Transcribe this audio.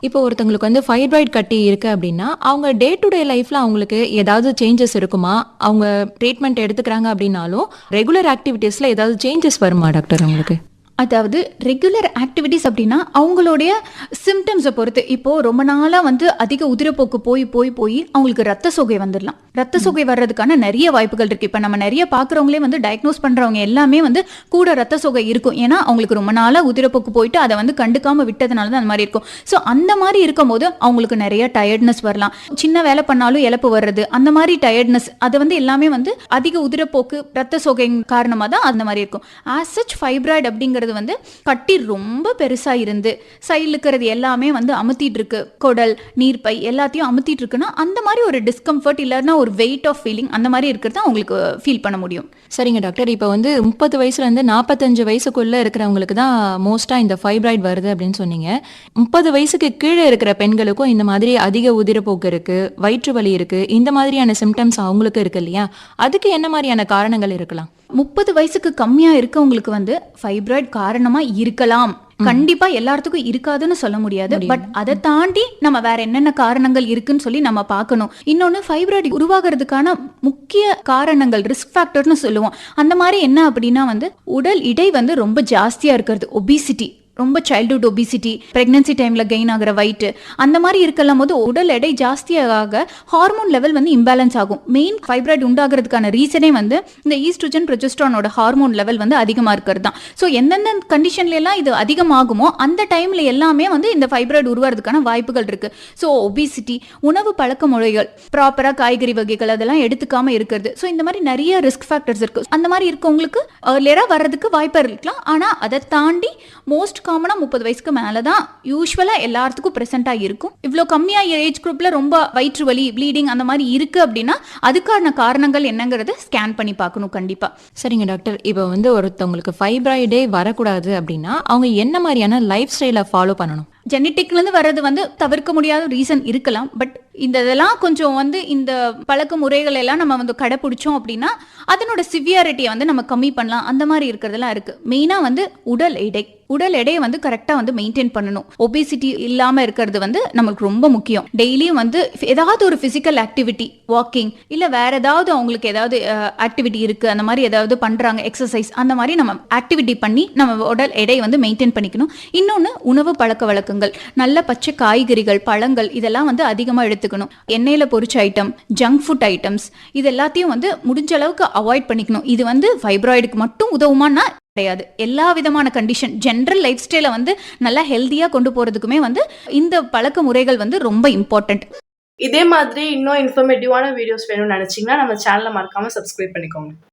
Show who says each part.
Speaker 1: இப்போ ஒருத்தங்களுக்கு வந்து ஃபைப்ராய்ட் கட்டி இருக்கு அப்படின்னா அவங்க டே டு டே லைஃப்ல அவங்களுக்கு ஏதாவது சேஞ்சஸ் இருக்குமா? அவங்க ட்ரீட்மெண்ட் எடுத்துக்கிறாங்க அப்படின்னாலும் ரெகுலர் ஆக்டிவிட்டீஸ்ல ஏதாவது சேஞ்சஸ் வருமா டாக்டர் அவங்களுக்கு
Speaker 2: அதாவது ரெகுலர் ஆக்டிவிட்டிஸ் அப்படின்னா அவங்களுடைய சிம்டம்ஸை பொறுத்து. இப்போ ரொம்ப நாளாக வந்து அதிக உதிரப்போக்கு போய் போய் போய் அவங்களுக்கு ரத்த சோகை வந்துடலாம். ரத்த சோகை வர்றதுக்கான நிறைய வாய்ப்புகள் இருக்கு. இப்போ நம்ம நிறைய பார்க்குறவங்களே வந்து டயக்னோஸ் பண்றவங்க எல்லாமே வந்து கூட ரத்த சோகை இருக்கும். ஏன்னா அவங்களுக்கு ரொம்ப நாளாக உதிரப்போக்கு போயிட்டு அதை வந்து கண்டுக்காம விட்டதுனால தான் அந்த மாதிரி இருக்கும். ஸோ அந்த மாதிரி இருக்கும்போது அவங்களுக்கு நிறைய டயர்ட்னஸ் வரலாம். சின்ன வேலை பண்ணாலும் இழப்பு வர்றது அந்த மாதிரி டயர்ட்னஸ் அது வந்து எல்லாமே வந்து அதிக உதிரப்போக்கு ரத்த சோகை காரணமாக தான் அந்த மாதிரி இருக்கும். ஆஸ் சச் ஃபைப்ராய்டு அப்படிங்கிறது வந்து கட்டி ரொம்ப பெருசா இருந்து சைடில் இருக்கிறது எல்லாமே வந்து அமுத்திட்டு இருக்கு. குடல் நீர்ப்பை எல்லாத்தையும் அமுத்திட்டு இருக்குன்னா அந்த மாதிரி ஒரு டிஸ்கம்ஃபர்ட் இல்லைன்னா ஒரு வெயிட் ஆஃப் ஃபீலிங் அந்த மாதிரி இருக்கிறது அவங்களுக்கு ஃபீல் பண்ண முடியும்.
Speaker 1: சரிங்க டாக்டர். இப்போ வந்து முப்பது வயசுல இருந்து நாற்பத்தஞ்சு வயசுக்குள்ள இருக்கிறவங்களுக்கு தான் மோஸ்டா இந்த ஃபைப்ராய்டு வருது அப்படின்னு சொன்னீங்க. முப்பது வயசுக்கு கீழே இருக்கிற பெண்களுக்கும் இந்த மாதிரி அதிக உதிரப்போக்கு இருக்கு வயிற்று வலி இருக்கு இந்த மாதிரியான சிம்டம்ஸ் அவங்களுக்கு இருக்கு இல்லையா? அதுக்கு என்ன மாதிரியான காரணங்கள் இருக்கலாம்?
Speaker 2: முப்பது வயசுக்கு கம்மியா இருக்கவங்களுக்கு வந்து ஃபைப்ராய்டு காரணமா இருக்கலாம். கண்டிப்பா எல்லாத்துக்கும் இருக்காதுன்னு சொல்ல முடியாது. பட் அதை தாண்டி நம்ம வேற என்னென்ன காரணங்கள் இருக்குன்னு சொல்லி நம்ம பார்க்கணும். இன்னொன்னு ஃபைப்ராய்டு உருவாகிறதுக்கான முக்கிய காரணங்கள் ரிஸ்க் ஃபேக்டர்னு சொல்லுவோம். அந்த மாதிரி என்ன அப்படின்னா வந்து உடல் இடை வந்து ரொம்ப ஜாஸ்தியா இருக்கிறது ஒபிசிட்டி ரொம்ப சைல்டுஹுட் ஒபிசிட்டி பிரெக்னன்சி டைமில் கெயின் ஆகிற weight அந்த மாதிரி இருக்கலாம் போது உடல் எடை ஜாஸ்தியாக ஹார்மோன் லெவல் வந்து இம்பேலன்ஸ் ஆகும். மெயின் ஃபைப்ராய்டு உண்டாகிறதுக்கான ரீசனே வந்து இந்த ஈஸ்ட்ரோஜன் ப்ரொஜெஸ்ட்ரானோட ஹார்மோன் லெவல் வந்து அதிகமாக இருக்கிறது தான். ஸோ எந்தெந்த கண்டிஷன்லாம் இது அதிகமாகுமோ அந்த டைமில் எல்லாமே வந்து இந்த ஃபைப்ராய்டு உருவாகிறதுக்கான வாய்ப்புகள் இருக்கு. ஸோ ஒபிசிட்டி உணவு பழக்க முறைகள் ப்ராப்பராக காய்கறி வகைகள் அதெல்லாம் எடுத்துக்காம இருக்கிறது. ஸோ இந்த மாதிரி நிறைய ரிஸ்க் ஃபேக்டர்ஸ் இருக்கு. அந்த மாதிரி இருக்கவங்களுக்கு லேராக வர்றதுக்கு வாய்ப்பாக இருக்கலாம். ஆனால் அதை தாண்டி மோஸ்ட் காமனாக முப்பது வயசுக்கு மேலே தான் யூஸ்வலாக எல்லாத்துக்கும் ப்ரெசென்ட்டாக இருக்கும். இவ்வளோ கம்மியாக ஏஜ் குரூப்பில் ரொம்ப வயிற்று வலி ப்ளீடிங் அந்த மாதிரி இருக்குது அப்படின்னா அதுக்கான காரணங்கள் என்னங்கிறத ஸ்கேன் பண்ணி பார்க்கணும் கண்டிப்பாக
Speaker 1: சரிங்க டாக்டர் இப்போ வந்து ஒருத்தவங்களுக்கு ஃபைப்ராய்டே வரக்கூடாது அப்படின்னா அவங்க என்ன மாதிரியான லைஃப் ஸ்டைலை ஃபாலோ பண்ணணும்?
Speaker 2: ஜெனட்டிக்லேருந்து வர்றது வந்து தவிர்க்க முடியாத ரீசன் இருக்கலாம். பட் இந்த இதெல்லாம் கொஞ்சம் வந்து இந்த பழக்க முறைகள் எல்லாம் நம்ம வந்து கடைப்பிடிச்சோம் அப்படின்னா அதனோட சிவியாரிட்டியை வந்து நம்ம கம்மி பண்ணலாம். அந்த மாதிரி இருக்கிறதெல்லாம் இருக்கு. மெயினாக வந்து உடல் எடை. உடல் எடையை வந்து கரெக்டாக வந்து மெயின்டைன் பண்ணணும். ஒபிசிட்டி இல்லாமல் இருக்கிறது வந்து நமக்கு ரொம்ப முக்கியம். டெய்லியும் வந்து ஏதாவது ஒரு ஃபிசிக்கல் ஆக்டிவிட்டி வாக்கிங் இல்லை வேற ஏதாவது அவங்களுக்கு ஏதாவது ஆக்டிவிட்டி இருக்கு அந்த மாதிரி ஏதாவது பண்றாங்க எக்ஸசைஸ் அந்த மாதிரி நம்ம ஆக்டிவிட்டி பண்ணி நம்ம உடல் எடையை வந்து மெயின்டைன் பண்ணிக்கணும். இன்னொன்று உணவு பழக்க வழக்கங்கள். நல்ல பச்சை காய்கறிகள் பழங்கள் இதெல்லாம் வந்து அதிகமாக எடுத்துக்கணும். எண்ணெயில் பொரிச்ச ஐட்டம் ஜங்க் ஃபுட் ஐட்டம்ஸ் இது எல்லாத்தையும் வந்து முடிஞ்ச அளவுக்கு அவாய்ட் பண்ணிக்கணும். இது வந்து ஃபைப்ராய்டுக்கு மட்டும் உதவுமானா கிடையாது. எல்லா விதமான கண்டிஷன் ஜென்ரல் லைஃப் ஸ்டைலை வந்து நல்லா ஹெல்த்தியாக கொண்டு போகிறதுக்குமே வந்து இந்த பழக்க முறைகள் வந்து ரொம்ப இம்பார்ட்டன்ட்
Speaker 3: இதே மாதிரி இன்னும் இன்ஃபர்மேட்டிவான வீடியோஸ் வேணும்னு நினைச்சீங்கன்னா நம்ம சேனலை மறக்காம சப்ஸ்கிரைப் பண்ணிக்கோங்க.